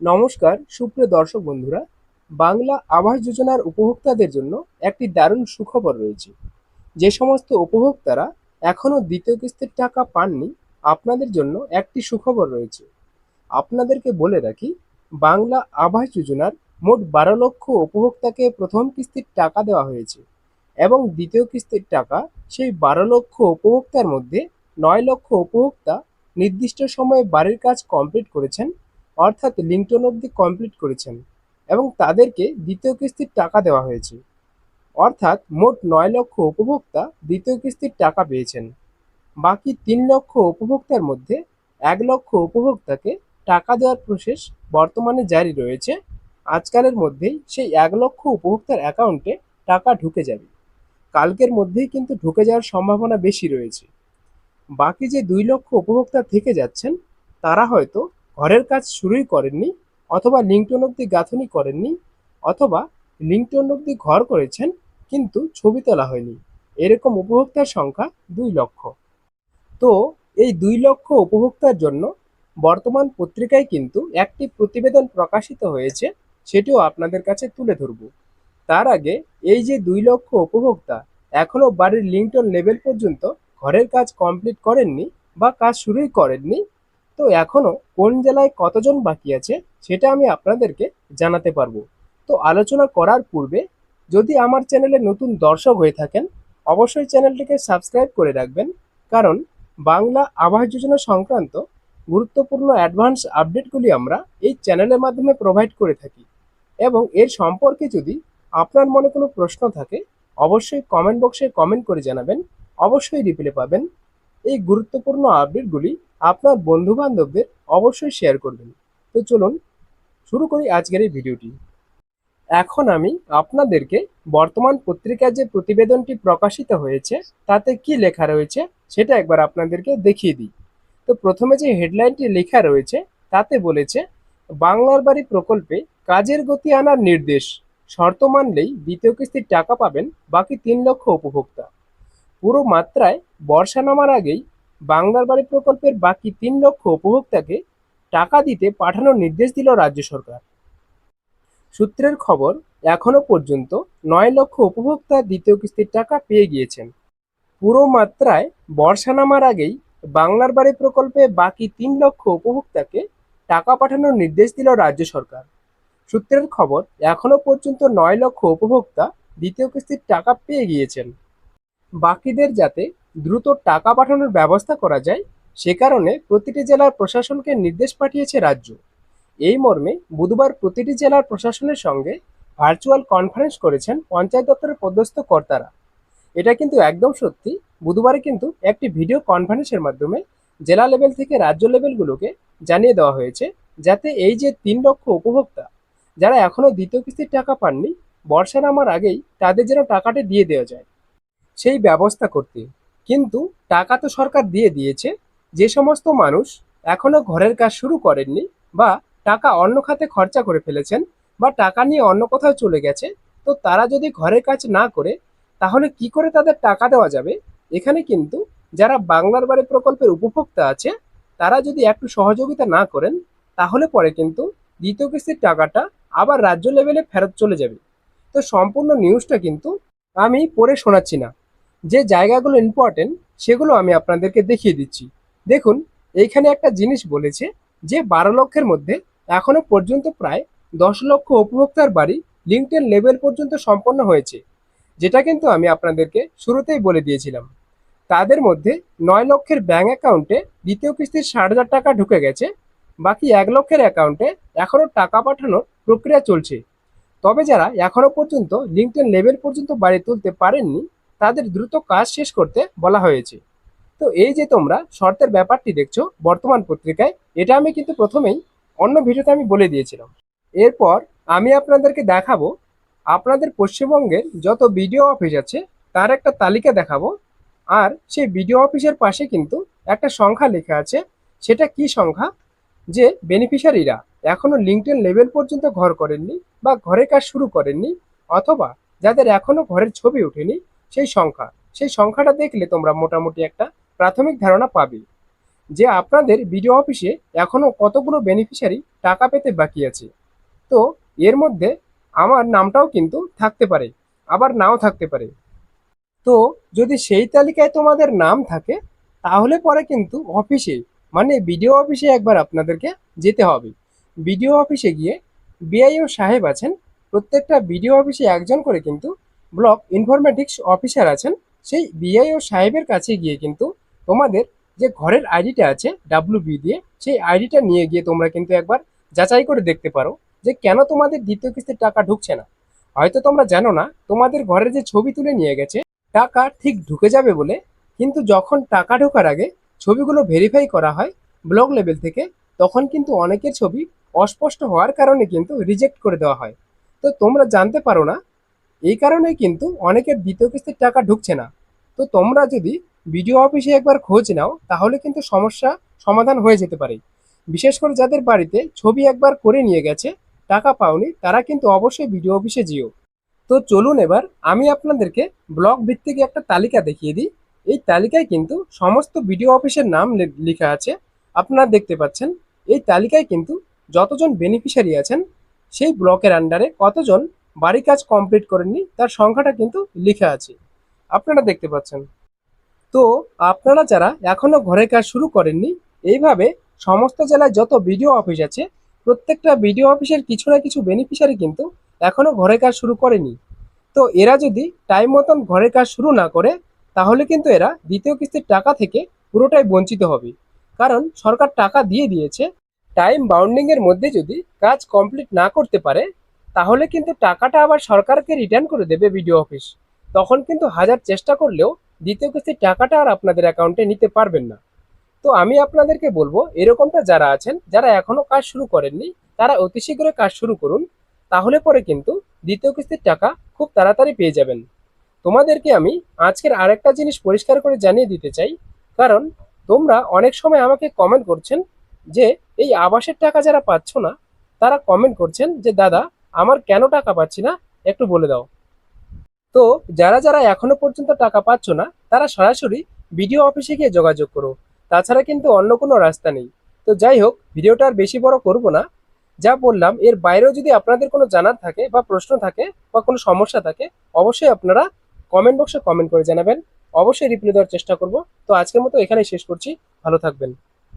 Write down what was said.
নমস্কার, সুপ্রিয় দর্শক বন্ধুরা, বাংলা আবাস যোজনার উপভোক্তাদের জন্য একটি দারুণ সুখবর রয়েছে। যে সমস্ত উপভোক্তারা এখনও দ্বিতীয় কিস্তির টাকা পাননি, আপনাদের জন্য একটি সুখবর রয়েছে। আপনাদেরকে বলে রাখি, বাংলা আবাস যোজনার মোট বারো লক্ষ উপভোক্তাকে প্রথম কিস্তির টাকা দেওয়া হয়েছে এবং দ্বিতীয় কিস্তির টাকা সেই বারো লক্ষ উপভোক্তার মধ্যে নয় লক্ষ উপভোক্তা নির্দিষ্ট সময়ে বাড়ির কাজ কমপ্লিট করেছেন অর্থাৎ লিঙ্কটন অবধি কমপ্লিট করেছেন এবং তাদেরকে দ্বিতীয় কিস্তির টাকা দেওয়া হয়েছে। অর্থাৎ মোট নয় লক্ষ উপভোক্তা দ্বিতীয় কিস্তির টাকা পেয়েছেন। বাকি তিন লক্ষ উপভোক্তার মধ্যে এক লক্ষ উপভোক্তাকে টাকা দেওয়ার প্রসেস বর্তমানে জারি রয়েছে। আজকালের মধ্যেই সেই এক লক্ষ উপভোক্তার অ্যাকাউন্টে টাকা ঢুকে যাবে। কালকের মধ্যেই কিন্তু ঢুকে যাওয়ার সম্ভাবনা বেশি রয়েছে। বাকি যে দুই লক্ষ উপভোক্তা থেকে যাচ্ছেন, তারা হয়তো ঘরের কাজ শুরুই করেননি অথবা লিঙ্কটন অব্দি গাঁথনি করেননি অথবা লিঙ্কটন অব্দি ঘর করেছেন কিন্তু ছবি তোলা হয়নি। এরকম উপভোক্তার সংখ্যা দুই লক্ষ। তো এই দুই লক্ষ উপভোক্তার জন্য বর্তমান পত্রিকায় কিন্তু একটি প্রতিবেদন প্রকাশিত হয়েছে, সেটিও আপনাদের কাছে তুলে ধরব। তার আগে এই যে দুই লক্ষ উপভোক্তা এখনও বাড়ির লিঙ্কটন লেভেল পর্যন্ত ঘরের কাজ কমপ্লিট করেননি বা কাজ শুরুই করেননি তো এখনও কোন জেলায় কতজন বাকি আছে সেটা আমি আপনাদেরকে জানাতে পারব। তো আলোচনা করার পূর্বে যদি আমার চ্যানেলে নতুন দর্শক হয়ে থাকেন, অবশ্যই চ্যানেলটিকে সাবস্ক্রাইব করে রাখবেন। কারণ বাংলা আবাস যোজনা সংক্রান্ত গুরুত্বপূর্ণ অ্যাডভান্স আপডেটগুলি আমরা এই চ্যানেলের মাধ্যমে প্রোভাইড করে থাকি। এবং এর সম্পর্কে যদি আপনার মনে কোনো প্রশ্ন থাকে, অবশ্যই কমেন্ট বক্সে কমেন্ট করে জানাবেন। অবশ্যই রিপ্লাই পাবেন। এই গুরুত্বপূর্ণ আপডেটগুলি আপনার বন্ধু বান্ধবদের অবশ্যই শেয়ার করবেন। তো চলুন শুরু করি আজকের এই ভিডিওটি এখন আমি আপনাদেরকে বর্তমান পত্রিকায় যে প্রতিবেদনটি প্রকাশিত হয়েছে, তাতে কি লেখা রয়েছে সেটা একবার আপনাদেরকে দেখিয়ে দিই। তো প্রথমে যে হেডলাইনটি লেখা রয়েছে, তাতে বলেছে, বাংলার বাড়ি প্রকল্পে কাজের গতি আনার নির্দেশ। শর্ত মানলেই দ্বিতীয় কিস্তির টাকা পাবেন বাকি তিন লক্ষ উপভোক্তা। পুরো মাত্রায় বর্ষা নামার আগেই বাংলার বাড়ি প্রকল্পের বাকি তিন লক্ষ উপভোক্তাকে টাকা দিতে পাঠানোর নির্দেশ দিল রাজ্য সরকার। সূত্রের খবর, এখনও পর্যন্ত নয় লক্ষ উপভোক্তা দ্বিতীয় কিস্তির টাকা পেয়ে গিয়েছেন। পুরো মাত্রায় বর্ষা নামার আগেই বাংলার বাড়ি প্রকল্পে বাকি তিন লক্ষ উপভোক্তাকে টাকা পাঠানোর নির্দেশ দিল রাজ্য সরকার। সূত্রের খবর, এখনও পর্যন্ত নয় লক্ষ উপভোক্তা দ্বিতীয় কিস্তির টাকা পেয়ে গিয়েছেন। বাকিদের যাতে দ্রুত টাকা পাঠানোর ব্যবস্থা করা যায়, সে কারণে প্রতিটি জেলার প্রশাসনকে নির্দেশ পাঠিয়েছে রাজ্য। এই মর্মে বুধবার প্রতিটি জেলার প্রশাসনের সঙ্গে ভার্চুয়াল কনফারেন্স করেছেন পঞ্চায়েত দপ্তরের পদস্থ কর্তারা। এটা কিন্তু একদম সত্যি, বুধবারে কিন্তু একটি ভিডিও কনফারেন্সের মাধ্যমে জেলা লেভেল থেকে রাজ্য লেভেলগুলোকে জানিয়ে দেওয়া হয়েছে, যাতে এই যে তিন লক্ষ উপভোক্তা, যারা এখনও দ্বিতীয় কিস্তির টাকা পাননি, বর্ষা নামার আগেই তাদের যেন টাকাটা দিয়ে দেওয়া যায়। সেই ব্যবস্থা করতে। কিন্তু টাকা তো সরকার দিয়ে দিয়েছে। যে সমস্ত মানুষ এখনও ঘরের কাজ শুরু করেননি বা টাকা অন্য খাতে খরচা করে ফেলেছেন বা টাকা নিয়ে অন্য কোথাও চলে গেছে, তো তারা যদি ঘরের কাজ না করে, তাহলে কি করে তাদের টাকা দেওয়া যাবে? এখানে কিন্তু যারা বাংলার বাড়ি প্রকল্পের উপভোক্তা আছে, তারা যদি একটু সহযোগিতা না করেন, তাহলে পরে কিন্তু দ্বিতীয় কিস্তির টাকাটা আবার রাজ্য লেভেলে ফেরত চলে যাবে। তো সম্পূর্ণ নিউজটা কিন্তু আমি পড়ে শোনাচ্ছি না। যে জায়গাগুলো ইম্পর্টেন্ট সেগুলো আমি আপনাদেরকে দেখিয়ে দিচ্ছি। দেখুন, এইখানে একটা জিনিস বলেছে যে বারো লক্ষের মধ্যে এখনও পর্যন্ত প্রায় দশ লক্ষ উপভোক্তার বাড়ি লিঙ্কটেন লেভেল পর্যন্ত সম্পন্ন হয়েছে, যেটা কিন্তু আমি আপনাদেরকে শুরুতেই বলে দিয়েছিলাম। তাদের মধ্যে নয় লক্ষের ব্যাঙ্ক অ্যাকাউন্টে দ্বিতীয় কিস্তির ষাট হাজার টাকা ঢুকে গেছে, বাকি এক লক্ষের অ্যাকাউন্টে এখনও টাকা পাঠানোর প্রক্রিয়া চলছে। তবে যারা এখনও পর্যন্ত লিঙ্কটেন লেভেল পর্যন্ত বাড়ি তুলতে পারেননি তাদের দ্রুত কাজ শেষ করতে বলা হয়েছে। তো এই যে তোমরা শর্তের ব্যাপারটি দেখছ বর্তমান পত্রিকায়, এটা আমি কিন্তু প্রথমেই অন্য ভিডিওতে আমি বলে দিয়েছিলাম। এরপর আমি আপনাদেরকে দেখাবো, আপনাদের পশ্চিমবঙ্গের যত বিডিও অফিস আছে, তার একটা তালিকা দেখাবো। আর সেই বিডিও অফিসের পাশে কিন্তু একটা সংখ্যা লেখা আছে, সেটা কি সংখ্যা? যে বেনিফিশিয়ারিরা এখনও লিঙ্কটেন লেভেল পর্যন্ত ঘর করেননি বা ঘরের কাজ শুরু করেননি, অথবা যাদের এখনও ঘরের ছবি ওঠেনি সেই সংখ্যা। সেই সংখ্যাটা দেখলে তোমরা মোটামুটি একটা প্রাথমিক ধারণা পাবে যে আপনাদের বিডিও অফিসে এখনও কতগুলো বেনিফিশিয়ারি টাকা পেতে বাকি আছে। তো এর মধ্যে আমার নামটাও কিন্তু থাকতে পারে, আবার নাও থাকতে পারে। তো যদি সেই তালিকায় তোমাদের নাম থাকে, তাহলে পরে কিন্তু অফিসে মানে বিডিও অফিসে একবার আপনাদেরকে যেতে হবে। বিডিও অফিসে গিয়ে বিআইও সাহেব আছেন, প্রত্যেকটা বিডিও অফিসে একজন করে কিন্তু ব্লক ইনফরমেটিক্স অফিসার আছেন, সেই বিআইও সাহেবের কাছে গিয়ে কিন্তু তোমাদের যে ঘরের আইডিটা আছে ডাব্লু বি দিয়ে, সেই আইডিটা নিয়ে গিয়ে তোমরা কিন্তু একবার যাচাই করে দেখতে পারো যে কেন তোমাদের দ্বিতীয় কিস্তির টাকা ঢুকছে না। হয়তো তোমরা জানো না, তোমাদের ঘরের যে ছবি তুলে নিয়ে গেছে, টাকা ঠিক ঢুকে যাবে বলে, কিন্তু যখন টাকা ঢোকার আগে ছবিগুলো ভেরিফাই করা হয় ব্লক লেভেল থেকে, তখন কিন্তু অনেকের ছবি অস্পষ্ট হওয়ার কারণে কিন্তু রিজেক্ট করে দেওয়া হয়। তো তোমরা জানতে পারো না এই কারণেই কিন্তু অনেকের দ্বিতীয় কিস্তির টাকা ঢুকছে না। তো তোমরা যদি বিডিও অফিসে একবার খোঁজ নাও, তাহলে কিন্তু সমস্যা সমাধান হয়ে যেতে পারে। বিশেষ করে যাদের বাড়িতে ছবি একবার করে নিয়ে গেছে, টাকা পাওনি, তারা কিন্তু অবশ্যই বিডিও অফিসে যেও। তো চলুন এবার আমি আপনাদেরকে ব্লক ভিত্তিক একটা তালিকা দেখিয়ে দিই। এই তালিকায় কিন্তু সমস্ত বিডিও অফিসের নাম লেখা আছে। আপনারা দেখতে পাচ্ছেন, এই তালিকায় কিন্তু যতজন বেনিফিশিয়ারি আছেন, সেই ব্লকের আন্ডারে কতজন বাড়ি কাজ কমপ্লিট করেননি, তার সংখ্যাটা কিন্তু লেখা আছে। আপনারা দেখতে পাচ্ছেন। তো আপনারা যারা এখনও ঘরের কাজ শুরু করেননি, এইভাবে সমস্ত জেলায় যত বিডিও অফিস আছে, প্রত্যেকটা বিডিও অফিসের কিছু না কিছু বেনিফিশিয়ারি কিন্তু এখনও ঘরের কাজ শুরু করেনি। তো এরা যদি টাইম মতন ঘরের কাজ শুরু না করে, তাহলে কিন্তু এরা দ্বিতীয় কিস্তির টাকা থেকে পুরোটাই বঞ্চিত হবে। কারণ সরকার টাকা দিয়ে দিয়েছে টাইম বাউন্ডিং এর মধ্যে যদি কাজ কমপ্লিট না করতে পারে তাহলে কিন্তু টাকাটা আবার সরকারকে রিটার্ন করে দেবে বিডিও অফিস তখন কিন্তু হাজার চেষ্টা করলেও দ্বিতীয় কিস্তির টাকাটা আর আপনাদের অ্যাকাউন্টে নিতে পারবেন না। তো আমি আপনাদেরকে বলব, এরকমটা যারা আছেন, যারা এখনও কাজ শুরু করেননি, তারা অতি শীঘ্রই কাজ শুরু করুন। তাহলে পরে কিন্তু দ্বিতীয় কিস্তির টাকা খুব তাড়াতাড়ি পেয়ে যাবেন। তোমাদেরকে আমি আজকের আরেকটা জিনিস পরিষ্কার করে জানিয়ে দিতে চাই, কারণ তোমরা অনেক সময় আমাকে কমেন্ট করছেন যে, এই আবাসের টাকা যারা পাচ্ছ না, তারা কমেন্ট করছেন যে, দাদা আমার কেন টাকা পাচ্ছি না, একটু বলে দাও। তো যারা যারা এখনও পর্যন্ত টাকা পাচ্ছ না, তারা সরাসরি বিডিও অফিসে গিয়ে যোগাযোগ করো। তাছাড়া কিন্তু অন্য কোনো রাস্তা নেই। তো যাই হোক, ভিডিওটা আর বেশি বড় করব না। যা বললাম, এর বাইরেও যদি আপনাদের কোনো জানার থাকে বা প্রশ্ন থাকে বা কোনো সমস্যা থাকে, অবশ্যই আপনারা কমেন্ট বক্সে কমেন্ট করে জানাবেন। অবশ্যই রিপ্লাই দেওয়ার চেষ্টা করব। তো আজকের মতো এখানেই শেষ করছি। ভালো থাকবেন।